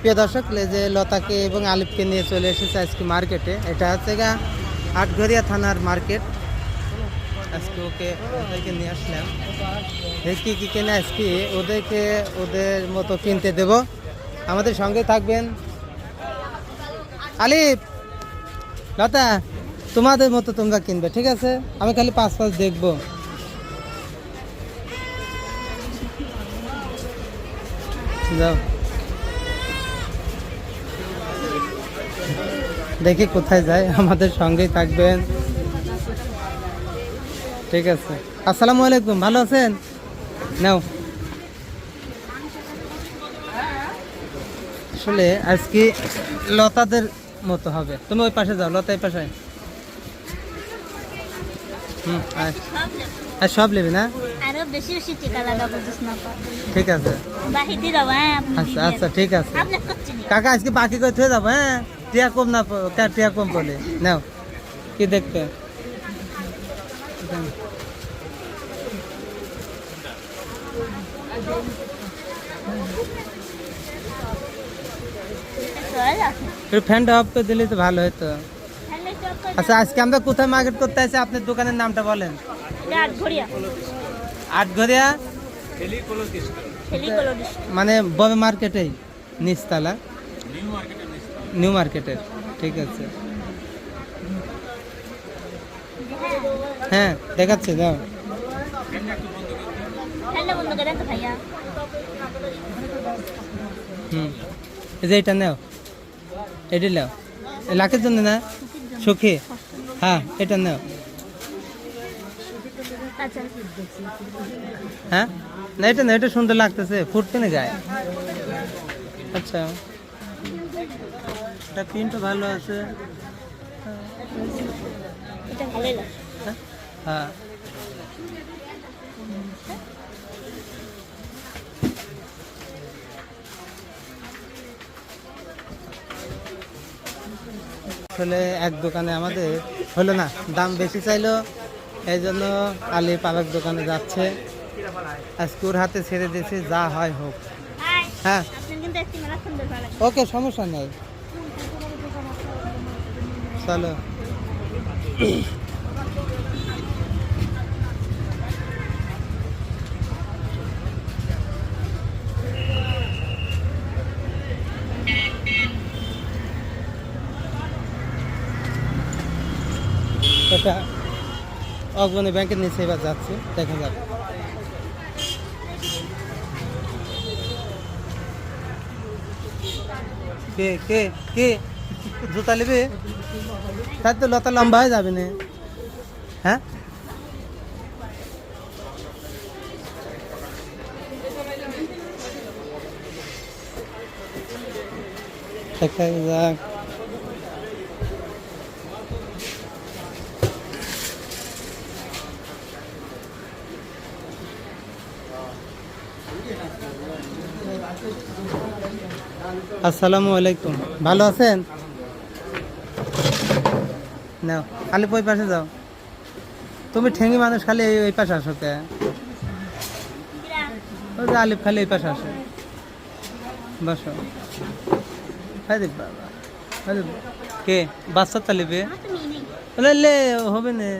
প্রিয় দর্শক যে লতাকে এবং আলিফকে নিয়ে চলে এসেছে আজকে মার্কেটে। এটা হচ্ছে গা আটঘরিয়া থানার মার্কেট। আজকে ওকে ওদেরকে নিয়ে আসলাম। কী কী কেনে আজকে? ওদেরকে ওদের মতো কিনতে দেব। আমাদের সঙ্গে থাকবেন আলিফ। লতা, তোমাদের মতো তোমরা কিনবে, ঠিক আছে? আমি খালি পাঁচ পাঁচ দেখব। যাও। দেখি কোথায় যায় আমাদের সঙ্গেই থাকবেন। ঠিক আছে। আসসালামু আলাইকুম ভালো আছেন? নাও। আসলে আজকে লতাদের মতো হবে। তুমি ওই পাশে যাও লতা এই পাশে হুম। আর সব নেবে না? আরও বেশি বেশি টিকা লাগাবো ঠিক আছে। হ্যাঁ আচ্ছা আচ্ছা ঠিক আছে। কাকা আজকে বাকি করে থয়ে যাব হ্যাঁ? টিয়া কম না টিয়া কম বলে। নাও কি দেখতে? ফ্যানটা অফ করে দিলে তো ভালো হতো আচ্ছা আজকে আমরা কোথায় মার্কেট করতে আছি আপনার দোকানের নামটা বলেন। আটঘরিয়া। মানে বড় মার্কেটেই নিচতলা। নিউ মার্কেটের ঠিক আছে। হ্যাঁ দেখাচ্ছে ভাইয়া? হুম। এই যে এটা নাও এটি নাও। লাখের জন্য না? সুখী? হ্যাঁ এটা নাও। আচ্ছা। হ্যাঁ? না এটা না এটা সুন্দর লাগতেছে ফুটতে না গায়ে আচ্ছা। এটা প্রিন্টও ভালো আছে। এটা ভালোই লাগে। হ্যাঁ? আসলে এক দোকানে আমাদের হলো না দাম বেশি চাইলো এই জন্য আলি পাবেক দোকানে যাচ্ছে। আজকে ওর হাতে ছেড়ে দিয়েছে যা হয় হোক। হ্যাঁ। ওকে সমস্যা নেই। চলো এটা অগ্রণী ব্যাংকের নিচে এবার যাচ্ছে দেখা যাক কে কে কে? জুতা নেবে? তার তো লতা লম্বা হয়ে যাবে না। হ্যাঁ? আসসালামু আলাইকুম। ভালো আছেন? নাও আলিপ ওই পাশে যাও। তুমি ঠেঙ্গি মানুষ খালি এই- ওই পাশে আসো কে? আলিফ খালি এই পাশে আসো। বসো। আরে বাবা আরে কে? বাচ্চা নেই। লে হবে না।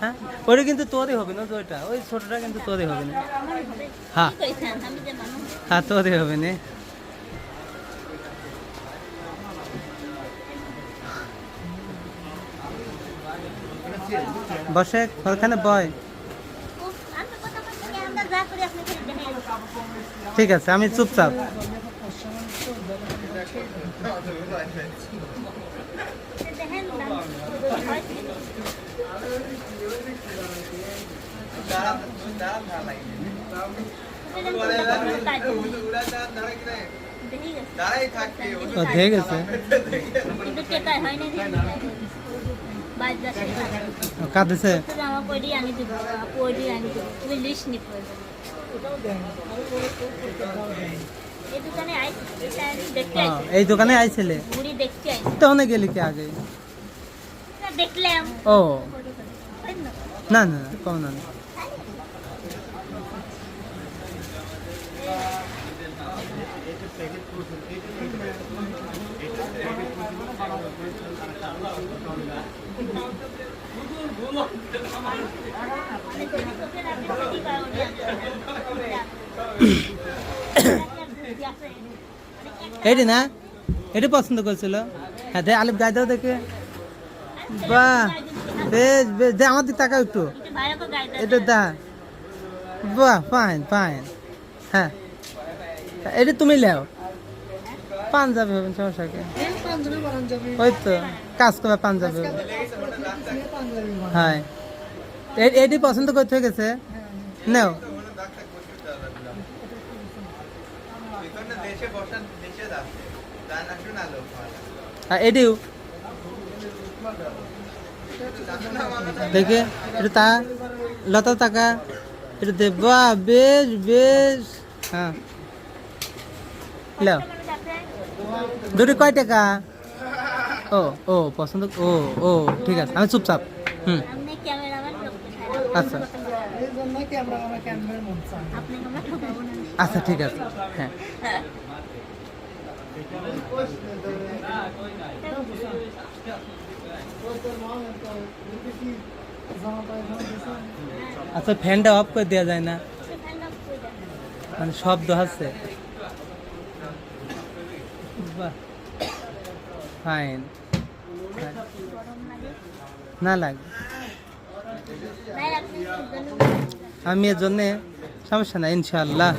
হ্যাঁ? ওটা কিন্তু তোরই হবে না ওইটা। ওই ছোটটা কিন্তু তোরই হবে না। হ্যাঁ। হ্যাঁ তোরই হবে না। বসে ওখানে বয়। উফ, আমি কথা বলছি কি, আমরা যা করি আপনি খালি দেখেন। ঠিক আছে আমি চুপচাপ দেখেন কাঁদেছে? এই দোকানে এটা হ্যাঁ, এই দোকানে আইছিলে তো ওখানে গেলি কি আগে? ও। না? না কম না না। এটি না? এটি পছন্দ করেছিল। হ্যাঁ দে আলিফ, গায়ে দাও দেখে। বাহ, বেশ বেশ, দে আমার দিকে তাকাও একটু। এটা দা। বাহ ফাইন ফাইন হ্যাঁ। এটা তুমি লেও। পাঞ্জাবি হবেন সমস্যা কি? ওই তো কাজ করবে পাঞ্জাবি হ্যাঁ এটি পছন্দ করতে হয়ে গেছে? নেও। এটিও? দেখে এটা তা, লতা টাকা এটা দে বাহ, বেশ বেশ। হ্যাঁ। লেও দুটি কয় টাকা? ও ও, পছন্দ, ও ও, ঠিক আছে, আমি চুপচাপ, হুম। আচ্ছা। আচ্ছা ঠিক আছে হ্যাঁ। আচ্ছা ফ্যানটা অফ করে দেওয়া যায় না? মানে শব্দ আছে ফাইন না লাগে। আমি এর জন্যে সমস্যা নাই ইনশাল্লাহ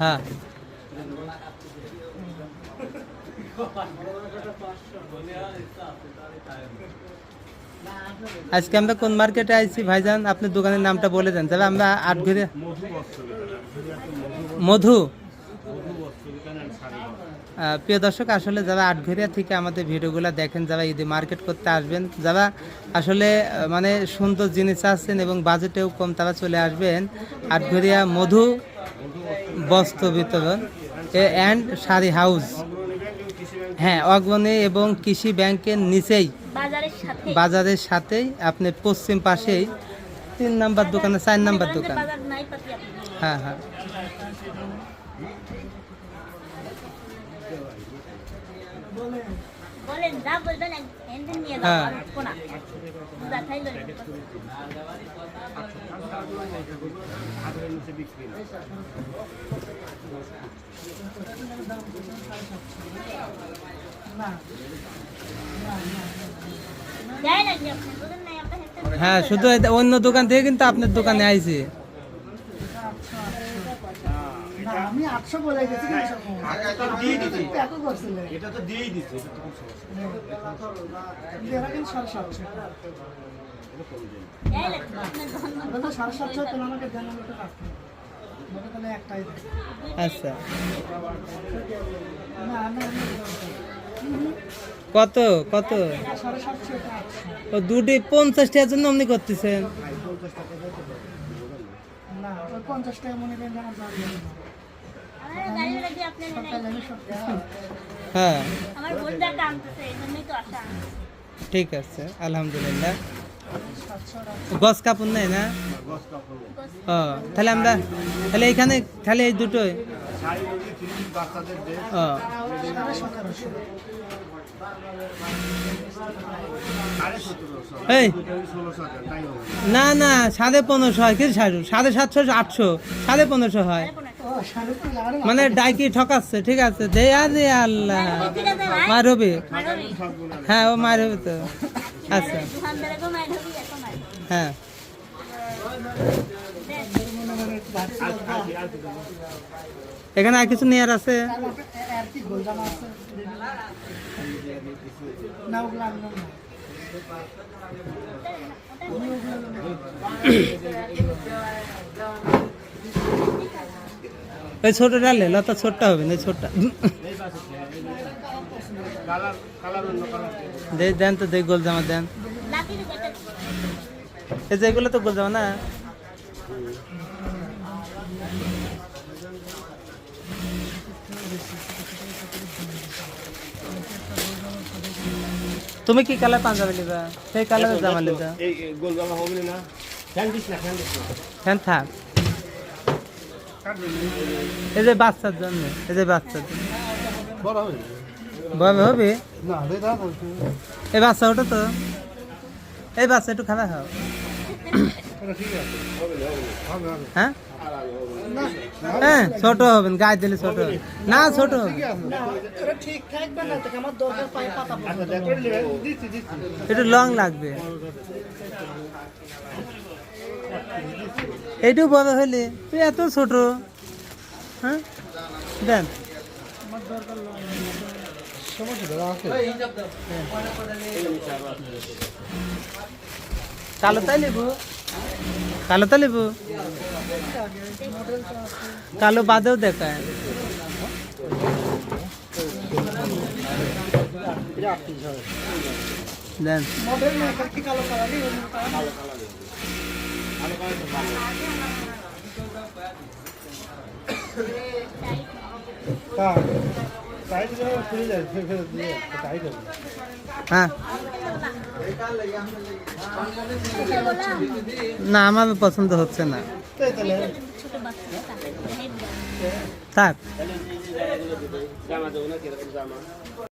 হ্যাঁ। আজকে আমরা কোন মার্কেটে আইছি ভাইজান? আপনি দোকানের নামটা বলে দেন, তাহলে আমরা আট ঘুরে মধু। প্রিয় দর্শক আসলে যারা আটঘরিয়া থেকে আমাদের ভিডিওগুলো দেখেন যারা ঈদে মার্কেট করতে আসবেন যারা আসলে মানে সুন্দর জিনিস আছেন এবং বাজেটেও কম তারা চলে আসবেন আটঘরিয়া মধু বস্ত্র বিতরণ অ্যান্ড শাড়ি হাউস হ্যাঁ অগ্রণী এবং কৃষি ব্যাংকের নিচেই বাজারের সাথেই। আপনি পশ্চিম পাশেই তিন নাম্বার দোকানে চার নাম্বার দোকান। হ্যাঁ হ্যাঁ। বলেন যা বলবেন এনদিন নিয়ে হ্যাঁ। যাব আর হ্যাঁ শুধু অন্য দোকান থেকে কিন্তু আপনার দোকানে আইছি না, আমি আটশো বলে গেছি কিন্তু এত করছিলে এটা তো দিয়েই লাগবে আপনার তো দেন। আচ্ছা। না না কত কত? এটা ও দুটি পঞ্চাশ টাকার জন্য অমনি করতেছেন? না পঞ্চাশ টাকা মনে করেন যে আমার দাম নেই। আমার গাড়ি লাগবে আপনি তাহলে আমি সব টাকা হ্যাঁ। ঠিক আছে আলহামদুলিল্লাহ। গছ কাপড় নেই না? ও তাহলে আমরা তাহলে এখানে তাহলে এই দুটোই। ও। এই। না না সাড়ে পনেরোশো হয় কিছু সাড়ে সাতশো আটশো সাড়ে পনেরোশো হয়। মানে ডাইকি ঠকাচ্ছে ঠিক আছে দেয়া দে আল্লাহ মারবি হ্যাঁ ও মার হবে তো আচ্ছা হ্যাঁ মনে মনে এখানে আর কিছু নেয়ার আছে না ওই ছোটটা লে লতা ছোটটা হবে না ছোটটা। দে দেন তো দেখ গোল জামা দেন। এই যে এগুলো তো গোল জামা না? তুমি কি কালার পাঞ্জাবি নিবা? সেই কালারের জামা নিবা। এই গোল জামা হবে না। ফ্যান দিস না ফ্যান দিস না। ফ্যান থাক। এই যে বাচ্চার জন্য এই যে বাচ্চার জন্য। বড় হবে। ববে হবে? না দেখা বলছি এই বাচ্চা ওটা তো। এই বাচ্চা একটু খাওয়া খাও। হ্যাঁ? হ্যাঁ ছোট হবেন গায়ে দিলে ছোট হবে না ছোট হবে আচ্ছা একটু লং লাগবে। এইটু বড় হইলে তুই এত ছোট হ্যাঁ? দেন। কালো তাই নেব কালো তাই নেব কালো বাদেও দেখায়। দেন। মডেল না কি কালো কালারই কালো টাইট করে খুলে যায় ফের ফের দিয়ে টাইট হবে হ্যাঁ না আমার পছন্দ হচ্ছে না ছোট বাচ্চা থাক